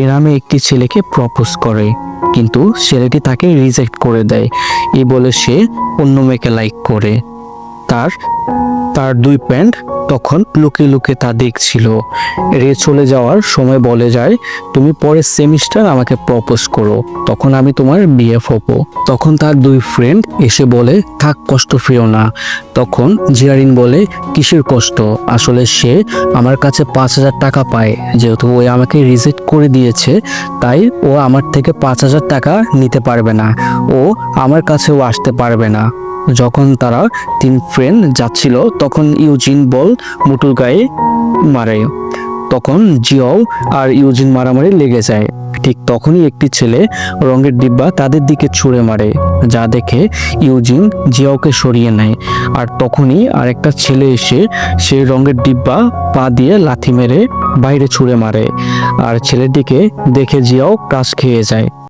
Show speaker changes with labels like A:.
A: এ নামে একটি ছেলেকে প্রপোজ করে, কিন্তু ছেলেটি তাকে রিজেক্ট করে দেয়। এই বলে সে অন্য মেয়েকে লাইক করে। তার তার দুই প্যান্ট তখন লুকিয়ে লুকিয়ে তা দেখছিল। রে চলে যাওয়ার সময় বলে যায়, তুমি পরের সেমিস্টার আমাকে প্রপোজ করো, তখন আমি তোমার বিএফ হব। তখন তার দুই ফ্রেন্ড এসে বলে, থাক, কষ্ট ফিও না। তখন জিয়ারিন বলে, কিসের কষ্ট? আসলে সে আমার কাছে পাঁচ হাজার টাকা পায়, যেহেতু ও আমাকে রিজেক্ট করে দিয়েছে, তাই ও আমার থেকে পাঁচ হাজার টাকা নিতে পারবে না। ও আমার কাছেও আসতে পারবে না। যখন তারা তিন ফ্রেন্ড যাচ্ছিল, তখন ইউজিন বল মুটুর গায়ে মারে। তখন জিয়াও আর ইউজিন মারামারি লেগে যায়। ঠিক তখনই একটি ছেলে রঙের ডিব্বা তাদের দিকে ছুঁড়ে মারে, যা দেখে ইউজিন জিয়াওকে সরিয়ে নেয়। আর তখনই আরেকটা ছেলে এসে সেই রঙের ডিব্বা পা দিয়ে লাথি মেরে বাইরে ছুঁড়ে মারে। আর ছেলেটিকে দেখে জিয়াও ক্রাশ খেয়ে যায়।